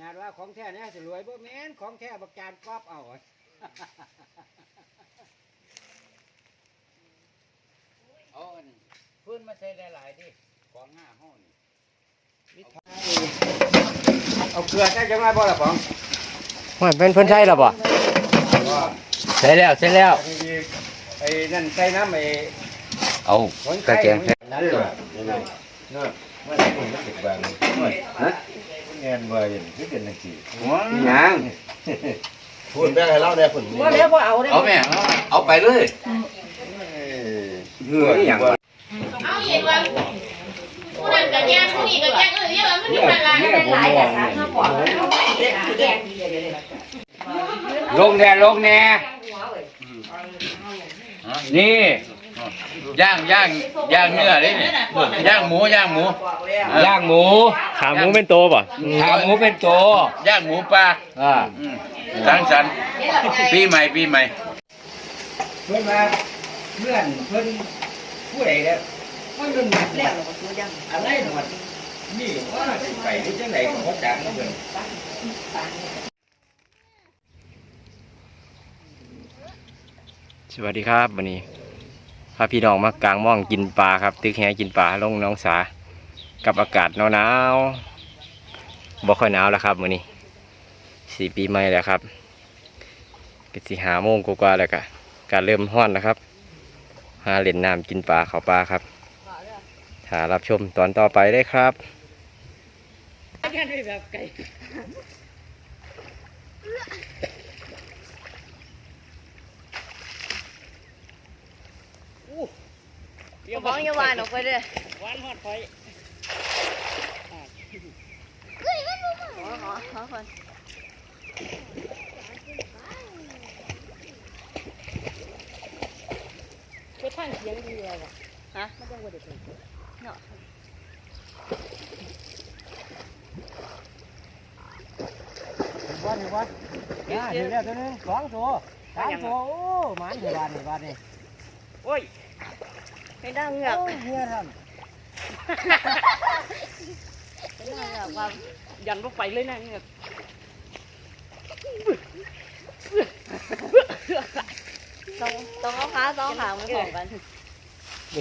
นาดว่าของแท้เนี่ยสรวยบ่แม่นของแท้บักจานกอบเอาเอาอันพื้นมาใส่หลายๆดิของห้าห้องนี่เอาเกลือใส่จังไรบ่ล่ะของมันเป็นเพิ่นใช่หรอบ่ว่าใช่แล้วใช่แล้วไอ้นั่นใส่น้ำไอ้เอาหนกระไข่แจงนั่นแหละยังไง เนาะมันเป็นมันเป็บางฮะงานบ่นคือเป็นจังซี่ยังพูดแม่ให้เล่าเนี่ยผลว่าแล้วบ่เอาได้เอาแม่เอาไปเลยเหืออย่างเอาเห็นว่าผู้นั้นก็แย่งผู้นี้ก็แย่งเออเยอะมันมีพลังเนี่ยผมมองถ้ายแล้วเด็กแดงดีเลยลงแน่ลงแน่นี่ ย่างย่างย่างเนื้อดิย่างหมูย่างหมูย่างหมูขาหมูเป็นโตบ่ขาหมูเป็นโตย่างหมูปลาอ่าอืมสังสรรค์ปีใหม่ปีใหม่เพื่อนมาเพื่อนเพื่อนผู้ใดเนี่ยมันเป็นแบบแล้วอะไรหนวดนี่ว่าสิไปที่จังไหนของเขาจังเพิ่นสวัสดีครับวันนี้ พาพี่น้องมากลางม่องกินปลาครับ ตึกแหกินปลาลงน้องสา กับอากาศหนาวๆบ่ค่อยหนาวแล้วครับวันนี้สี่ปีใหม่แล้วครับก็สิหาโมงกว่าๆแล้วก็การเริ่มห้อนแล้วครับ หาเล่นน้ำกินปลาเขาปลาครับถ้ารับชมตอนต่อไปได้ครับอย่า มองอย่าหวานออกไปเด้อหวานฮอดไฟขอขอขอคนไปทางเสียงดีเลยว่ะฮะมันยังบ่ได้เป็นเนาะวันนี้วันอ่าเห็นแล้วตัวหนึงสองตัวสามตัวโอ้หมันเถื่อนนี่บ้านนี่โอ้ย ไม่ได้เหงือกโอ้ยเฮียทไม่ได้เหงือกความยันลงไปเลยนะเหงือกต้องต้องเอาขาต้องขามันของกัน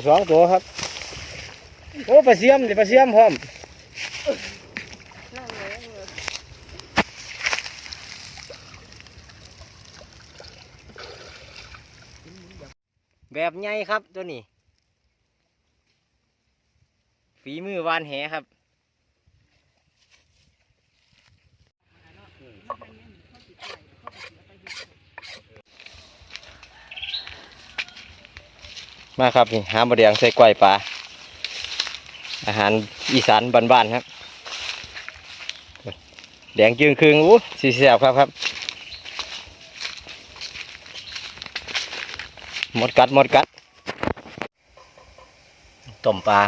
ำสองตัวครับ โอ้ปลาเสียมเดี๋ยวปลาเสียมพร้อมนั่นเลยเหงือกแบบใหญ่ครับตัวนี้ ฝีมือวานแหครับมาครับนี่หาบะเดียงใส่กล้วยปลาอาหารอีสานบ้านๆครับ แดงจึงครึ่งอู้สีแสบครับครับหมดกัดหมดกัดต้มปลา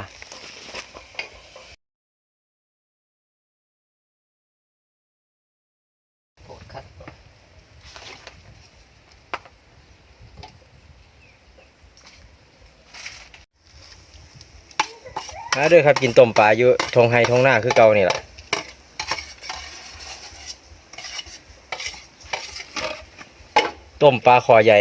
มาเด้อครับกินต้มปลาอยู่ทงไฮทงหน้าคือเก่านี่แหละต้มปลาคอใหญ่